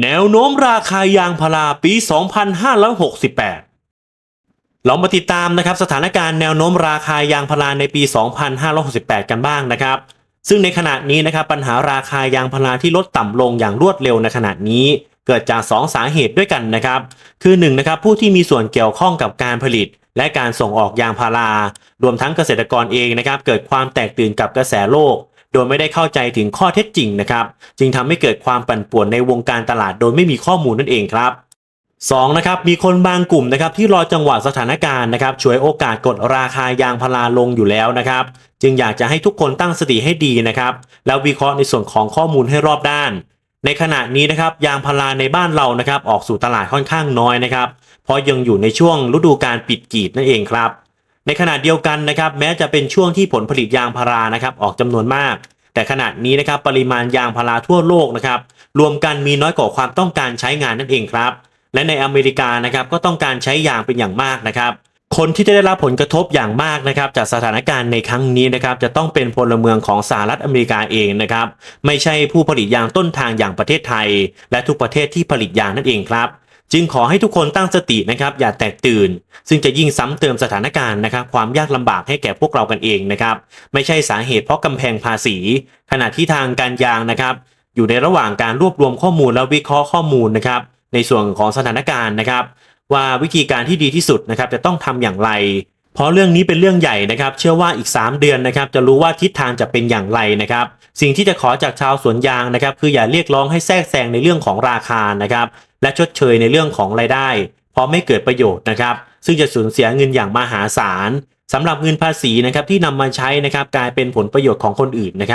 แนวโน้มราคายางพาราปี 2568 เรามาติดตามนะครับสถานการณ์แนวโน้มราคายางพาราในปี 2568 กันบ้างนะครับ ซึ่งในขณะนี้นะครับปัญหาราคายางพาราที่ลดต่ำลงอย่างรวดเร็วในขณะนี้ เกิดจาก 2 สาเหตุด้วยกันนะครับ คือ1นะครับผู้ที่มีส่วนเกี่ยวข้องกับการผลิต และการส่งออกยางพารา รวมทั้งเกษตรกรเองนะครับเกิดความแตกตื่นกับกระแสโลก โดยไม่ได้เข้าใจถึงข้อเท็จจริงนะครับ จึงทำให้เกิดความปั่นป่วนในวงการตลาดโดยไม่มีข้อมูลนั่นเองครับ2นะครับมีคนบางกลุ่มนะครับที่รอจังหวะสถานการณ์นะครับช่วยโอกาสกดราคายางพาราลงอยู่แล้วนะครับ จึงอยากจะให้ทุกคนตั้งสติให้ดีนะครับ แล้ววิเคราะห์ในส่วนของข้อมูลให้รอบด้าน ในขณะนี้นะครับยางพาราในบ้านเรานะครับออกสู่ตลาดค่อนข้างน้อยนะครับ เพราะยังอยู่ในช่วงฤดูการปิดกีดนั่นเองครับ ในขณะเดียวกันนะครับแม้จะเป็นช่วงที่ผลผลิตยางพารานะครับออกจำนวนมาก แต่ขณะนี้นะครับปริมาณยางพาราทั่วโลกนะครับรวมกันมีน้อยกว่าความต้องการใช้งานนั่นเองครับ และในอเมริกานะครับก็ต้องการใช้ยางเป็นอย่างมากนะครับคนที่จะได้รับผลกระทบอย่างมากนะครับจากสถานการณ์ในครั้งนี้นะครับจะต้องเป็นพลเมืองของสหรัฐอเมริกาเองนะครับไม่ใช่ผู้ผลิตยางต้นทางอย่างประเทศไทย และทุกประเทศที่ผลิตยางนั่นเองครับ จึงขอให้ทุกคนตั้งสตินะครับอย่าแตกตื่น ซึ่งจะยิ่งซ้ำเติมสถานการณ์นะครับความยากลำบากให้แก่พวกเรากันเองนะครับไม่ใช่สาเหตุเพราะกำแพงภาษี ขณะที่ทางการยางนะครับอยู่ในระหว่างการรวบรวมข้อมูลและวิเคราะห์ข้อมูลนะครับในส่วนของสถานการณ์นะครับ ว่าวิธีการที่ดีที่สุดนะครับจะต้องทำอย่างไร เพราะเรื่องนี้เป็นเรื่องใหญ่นะครับ เชื่อว่าอีก 3 เดือนนะครับจะรู้ว่าทิศทางจะเป็นอย่างไรนะครับ สิ่งที่จะขอจากชาวสวนยางนะครับ คืออย่าเรียกร้องให้แทรกแซงในเรื่องของราคานะครับ และชดเชยในเรื่องของรายได้ เพราะไม่เกิดประโยชน์นะครับ ซึ่งจะสูญเสียเงินอย่างมหาศาลสำหรับเงินภาษีนะครับที่นำมาใช้นะครับกลายเป็นผลประโยชน์ของคนอื่นนะครับ